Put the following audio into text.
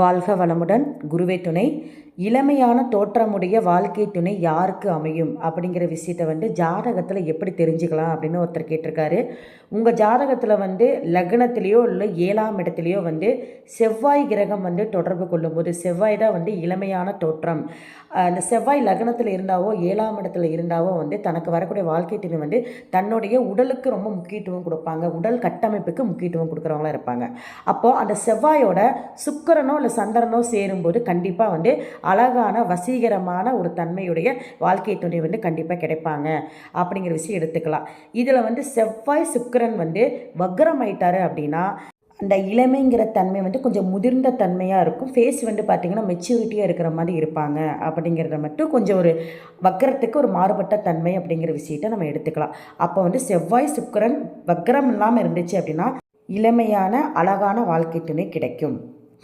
வாழ்க வளமுடன். குருவே துணை இளமையான தோற்றமுடைய வாழ்க்கை துணை யாருக்கு அமையும்? அப்படிங்கிற விஷயத்தை வந்து ஜாதகத்தில் எப்படி தெரிஞ்சுக்கலாம் அப்படின்னு ஒருத்தர் கேட்டிருக்காரு. உங்கள் ஜாதகத்தில் வந்து லக்னத்திலேயோ இல்லை ஏழாம் இடத்துலையோ வந்து செவ்வாய் கிரகம் வந்து தொடர்பு கொள்ளும்போது செவ்வாய் தான் வந்து இளமையான தோற்றம். அந்த செவ்வாய் லக்னத்தில் இருந்தாவோ ஏழாம் இடத்துல இருந்தாவோ வந்து தனக்கு வரக்கூடிய வாழ்க்கை துணை வந்து தன்னுடைய உடலுக்கு ரொம்ப முக்கியத்துவம் கொடுப்பாங்க. உடல் கட்டமைப்புக்கு முக்கியத்துவம் கொடுக்குறவங்களா இருப்பாங்க. அப்போது அந்த செவ்வாயோட சுக்கரனோ இல்லை சந்திரனோ சேரும்போது கண்டிப்பாக வந்து அழகான வசீகரமான ஒரு தன்மையுடைய வாழ்க்கை துணை வந்து கண்டிப்பாக கிடைப்பாங்க. அப்படிங்கிற விஷயம் எடுத்துக்கலாம். இதில் வந்து செவ்வாய் சுக்கிரன் வந்து வக்ரம் ஆயிட்டாரு அப்படின்னா அந்த இளமைங்கிற தன்மை வந்து கொஞ்சம் முதிர்ந்த தன்மையாக இருக்கும். ஃபேஸ் வந்து பார்த்திங்கன்னா மெச்சூரிட்டியாக இருக்கிற மாதிரி இருப்பாங்க. அப்படிங்கிறத மட்டும் கொஞ்சம் ஒரு வக்கரத்துக்கு ஒரு மாறுபட்ட தன்மை அப்படிங்கிற விஷயத்தை நம்ம எடுத்துக்கலாம். அப்போ வந்து செவ்வாய் சுக்கரன் வக்கரம் இல்லாமல் இருந்துச்சு அப்படின்னா இளமையான அழகான வாழ்க்கை துணை கிடைக்கும்.